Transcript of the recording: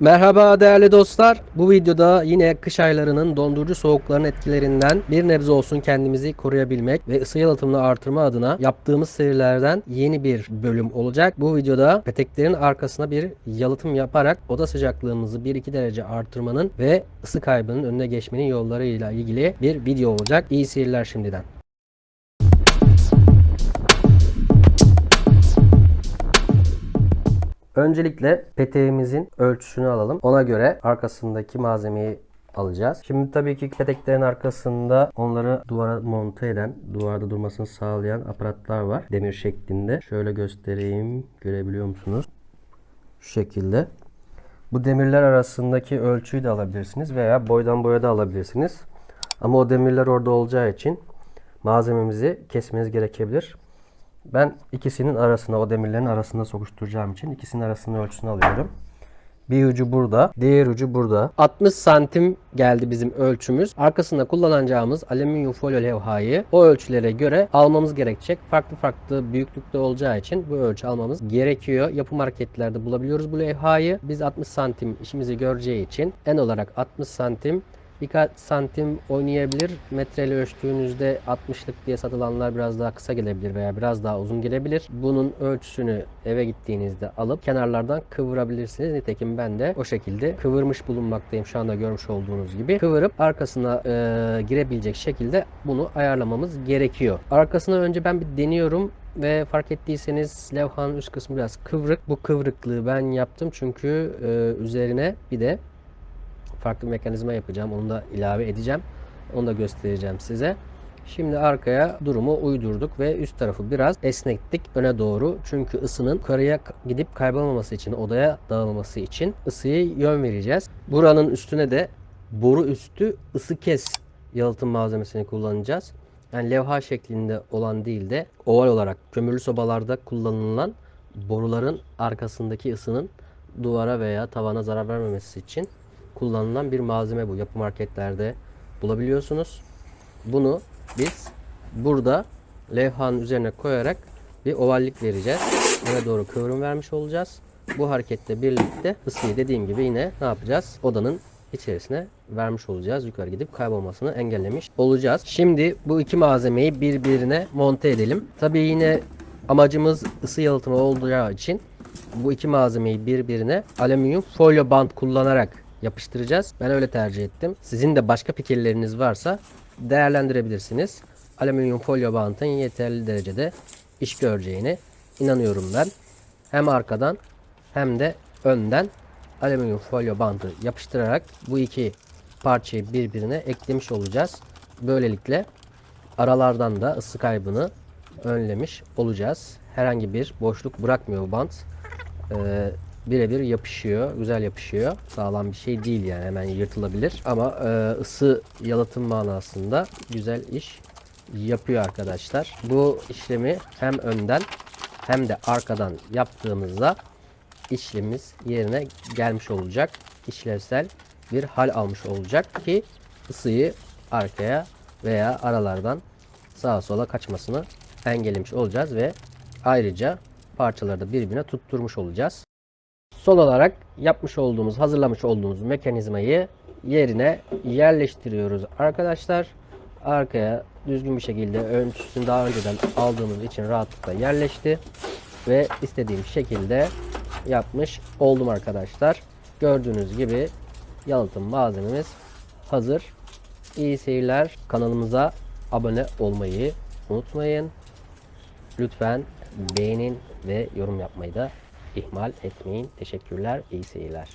Merhaba değerli dostlar. Bu videoda yine kış aylarının dondurucu soğukların etkilerinden bir nebze olsun kendimizi koruyabilmek ve ısı yalıtımını artırma adına yaptığımız serilerden yeni bir bölüm olacak. Bu videoda peteklerin arkasına bir yalıtım yaparak oda sıcaklığımızı 1-2 derece artırmanın ve ısı kaybının önüne geçmenin yollarıyla ilgili bir video olacak. İyi seyirler şimdiden. Öncelikle peteğimizin ölçüsünü alalım. Ona göre arkasındaki malzemeyi alacağız. Şimdi tabii ki peteklerin arkasında onları duvara monte eden, duvarda durmasını sağlayan aparatlar var. Demir şeklinde. Şöyle göstereyim. Görebiliyor musunuz? Şu şekilde. Bu demirler arasındaki ölçüyü de alabilirsiniz veya boydan boya da alabilirsiniz. Ama o demirler orada olacağı için malzememizi kesmeniz gerekebilir. Ben ikisinin arasına, o demirlerin arasında sokuşturacağım için ikisinin arasının ölçüsünü alıyorum. Bir ucu burada, diğer ucu burada. 60 santim geldi bizim ölçümüz. Arkasında kullanacağımız alüminyum folyo levhayı o ölçülere göre almamız gerekecek. Farklı farklı büyüklükte olacağı için bu ölçü almamız gerekiyor. Yapı marketlerde bulabiliyoruz bu levhayı. Biz 60 santim işimizi göreceği için en olarak 60 santim birkaç santim oynayabilir. Metreyle ölçtüğünüzde 60'lık diye satılanlar biraz daha kısa gelebilir veya biraz daha uzun gelebilir. Bunun ölçüsünü eve gittiğinizde alıp kenarlardan kıvırabilirsiniz. Nitekim ben de o şekilde kıvırmış bulunmaktayım şu anda görmüş olduğunuz gibi. Kıvırıp arkasına e, girebilecek şekilde bunu ayarlamamız gerekiyor. Arkasına önce ben bir deniyorum ve fark ettiyseniz levhanın üst kısmı biraz kıvrık. Bu kıvrıklığı ben yaptım çünkü e, üzerine bir de farklı mekanizma yapacağım. Onu da ilave edeceğim. Onu da göstereceğim size. Şimdi arkaya durumu uydurduk ve üst tarafı biraz esnettik öne doğru. Çünkü ısının yukarıya gidip kaybolmaması için, odaya dağılması için ısıyı yön vereceğiz. Buranın üstüne de boru üstü ısı kes yalıtım malzemesini kullanacağız. Yani levha şeklinde olan değil de oval olarak kömürlü sobalarda kullanılan boruların arkasındaki ısının duvara veya tavana zarar vermemesi için kullanılan bir malzeme bu. Yapı marketlerde bulabiliyorsunuz. Bunu biz burada levhanın üzerine koyarak bir ovallik vereceğiz. Öne doğru kıvrım vermiş olacağız. Bu hareketle birlikte ısıyı dediğim gibi yine ne yapacağız? Odanın içerisine vermiş olacağız. Yukarı gidip kaybolmasını engellemiş olacağız. Şimdi bu iki malzemeyi birbirine monte edelim. Tabii yine amacımız ısı yalıtımı olacağı için bu iki malzemeyi birbirine alüminyum folyo bant kullanarak yapıştıracağız. Ben öyle tercih ettim. Sizin de başka fikirleriniz varsa değerlendirebilirsiniz. Alüminyum folyo bantın yeterli derecede iş göreceğine inanıyorum ben. Hem arkadan hem de önden alüminyum folyo bandı yapıştırarak bu iki parçayı birbirine eklemiş olacağız. Böylelikle aralardan da ısı kaybını önlemiş olacağız. Herhangi bir boşluk bırakmıyor bant. Ee, birebir yapışıyor. Güzel yapışıyor. Sağlam bir şey değil yani hemen yırtılabilir. Ama e, ısı yalıtım manasında güzel iş yapıyor arkadaşlar. Bu işlemi hem önden hem de arkadan yaptığımızda işlemimiz yerine gelmiş olacak. İşlevsel bir hal almış olacak ki ısıyı arkaya veya aralardan sağa sola kaçmasını engellemiş olacağız ve ayrıca parçaları da birbirine tutturmuş olacağız. Son olarak yapmış olduğumuz, hazırlamış olduğumuz mekanizmayı yerine yerleştiriyoruz arkadaşlar. Arkaya düzgün bir şekilde ölçüsünü daha önceden aldığımız için rahatlıkla yerleşti. Ve istediğim şekilde yapmış oldum arkadaşlar. Gördüğünüz gibi yalıtım malzememiz hazır. İyi seyirler. Kanalımıza abone olmayı unutmayın. Lütfen beğenin ve yorum yapmayı da ihmal etmeyin. Teşekkürler. İyi seyirler.